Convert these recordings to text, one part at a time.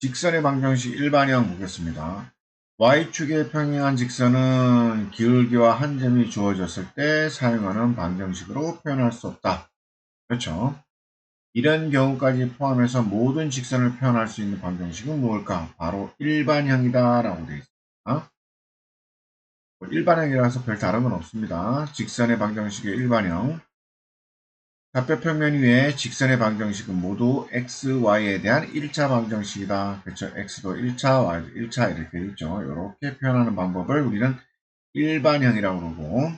직선의 방정식 일반형 보겠습니다. y축의 평행한 직선은 기울기와 한 점이 주어졌을 때 사용하는 방정식으로 표현할 수 없다. 그렇죠? 이런 경우까지 포함해서 모든 직선을 표현할 수 있는 방정식은 무엇일까? 바로 일반형이다 라고 되어 있습니다. 뭐 일반형이라서 별 다른 건 없습니다. 직선의 방정식의 일반형 좌표평면 위에 직선의 방정식은 모두 x, y에 대한 1차 방정식이다. 그렇죠? x도 1차, y도 1차 이렇게 있죠. 이렇게 표현하는 방법을 우리는 일반형이라고 그러고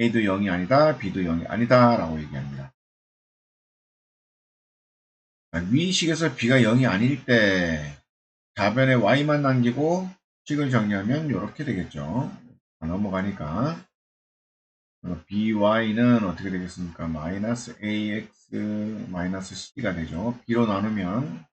a도 0이 아니다, b도 0이 아니다 라고 얘기합니다. 위식에서 b가 0이 아닐 때 좌변에 y만 남기고 식을 정리하면 이렇게 되겠죠. 넘어가니까 by는 어떻게 되겠습니까? 마이너스 ax 마이너스 c가 되죠. b로 나누면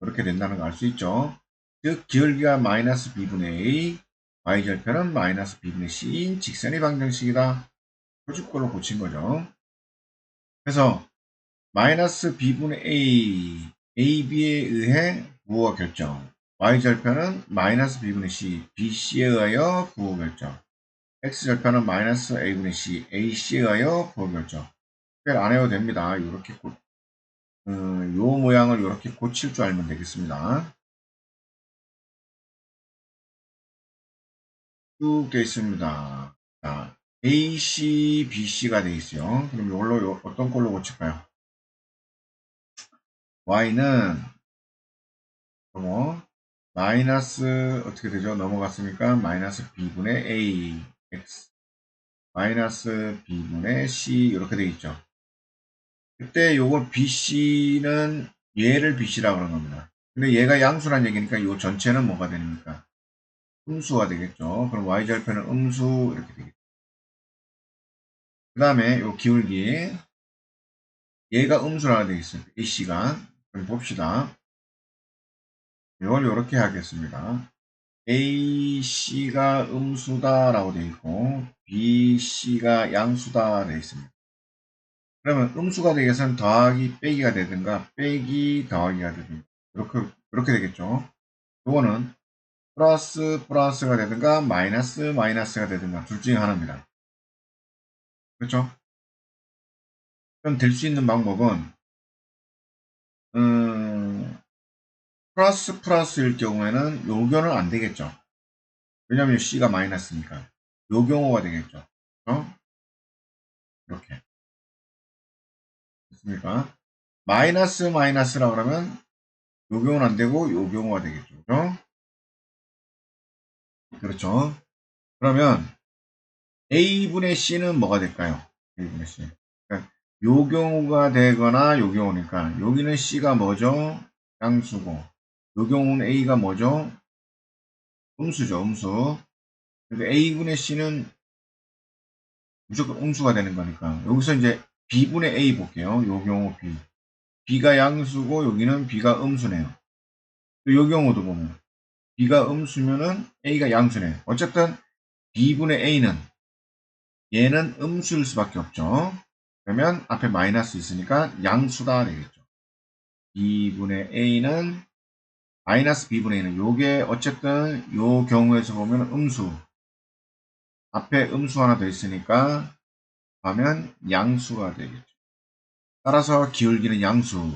이렇게 된다는 걸알수 있죠. 즉 기울기가 마이너스 b분의 a y절편은 마이너스 b분의 c인 직선의 방정식이다. 표준꼴로 고친 거죠. 그래서 마이너스 b분의 a ab에 의해 부호 결정 y절편은 마이너스 b분의 c bc에 의하여 부호 결정 x절편은 마이너스 a분의 c, ac에 의하여 부호결정. 특별 안 해도 됩니다. 이렇게 고, 어, 요 모양을 이렇게 고칠 줄 알면 되겠습니다. 쭉 되어 있습니다. 자, AC, BC가 되어 있어요. 그럼 이걸로 어떤 걸로 고칠까요? Y는 뭐 마이너스 어떻게 되죠? 넘어갔으니까 마이너스 B분의 A x 마이너스 b분의 c 이렇게 되어 있죠. 그때 요거 bc는 얘를 bc라고 그러는 겁니다. 근데 얘가 양수란 얘기니까 요 전체는 뭐가 됩니까? 음수가 되겠죠. 그럼 y절편은 음수 이렇게 되겠죠. 그 다음에 요 기울기 얘가 음수라고 되어 있어요. ac가 그럼 봅시다. 이걸 이렇게 하겠습니다. AC가 음수다 라고 되어 있고 BC가 양수다 되어 있습니다. 그러면 음수가 되기 위해서는 더하기 빼기가 되든가 빼기 더하기가 되든가 이렇게 이렇게 되겠죠. 이거는 플러스 플러스가 되든가 마이너스 마이너스가 되든가 둘 중에 하나입니다. 그렇죠? 그럼 될 수 있는 방법은 음, 플러스 플러스일 경우에는 요견은 안 되겠죠. 왜냐하면 C가 마이너스니까. 요 경우가 되겠죠. 어? 이렇게. 됐습니까? 마이너스 마이너스라 그러면 요 경우는 안 되고 요 경우가 되겠죠. 그죠? 그렇죠. 그러면 A분의 C는 뭐가 될까요? A분의 C. 그러니까 요 경우가 되거나 요 경우니까 여기는 C가 뭐죠? 양수고 이 경우는 A가 뭐죠? 음수죠, 음수. 그러니까 A분의 C는 무조건 음수가 되는 거니까. 여기서 이제 B분의 A 볼게요. 요 경우 B. B가 양수고 여기는 B가 음수네요. 요 경우도 보면 B가 음수면은 A가 양수네요. 어쨌든 B분의 A는 얘는 음수일 수밖에 없죠. 그러면 앞에 마이너스 있으니까 양수다 되겠죠. B분의 A는 마이너스 b분의 1은 요게 어쨌든 요 경우에서 보면 음수 앞에 음수 하나 더 있으니까 하면 양수가 되겠죠. 따라서 기울기는 양수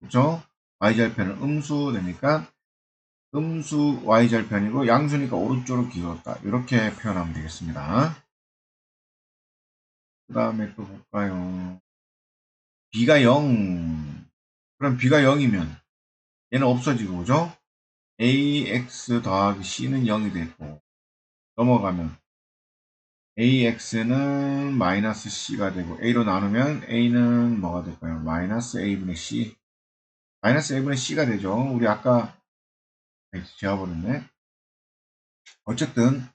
그렇죠? y절편은 음수 되니까 음수 y절편이고 양수니까 오른쪽으로 기울었다. 이렇게 표현하면 되겠습니다. 그 다음에 또 볼까요? b가 0 그럼 b가 0이면 얘는 없어지고 그죠? ax 더하기 c는 0이 되고 넘어가면 ax는 마이너스 c가 되고 a로 나누면 a는 뭐가 될까요? 마이너스 a분의 c 마이너스 a분의 c가 되죠. 우리 아까 지워버렸네. 어쨌든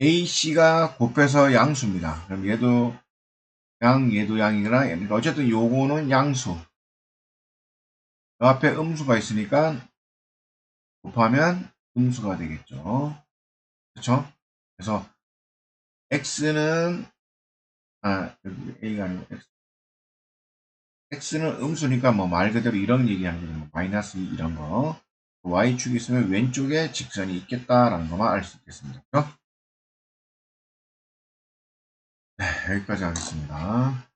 ac가 곱해서 양수입니다. 그럼 얘도 양, 얘도 양이거나 어쨌든 요거는 양수 그 앞에 음수가 있으니까 곱하면 음수가 되겠죠. 그렇죠? 그래서 x는 아 a가 아니고 x x는 음수니까 뭐 말 그대로 이런 얘기하는 거죠. 뭐 마이너스 2 이런 거. y축이 있으면 왼쪽에 직선이 있겠다라는 것만 알 수 있겠습니다. 그죠? 네, 여기까지 하겠습니다.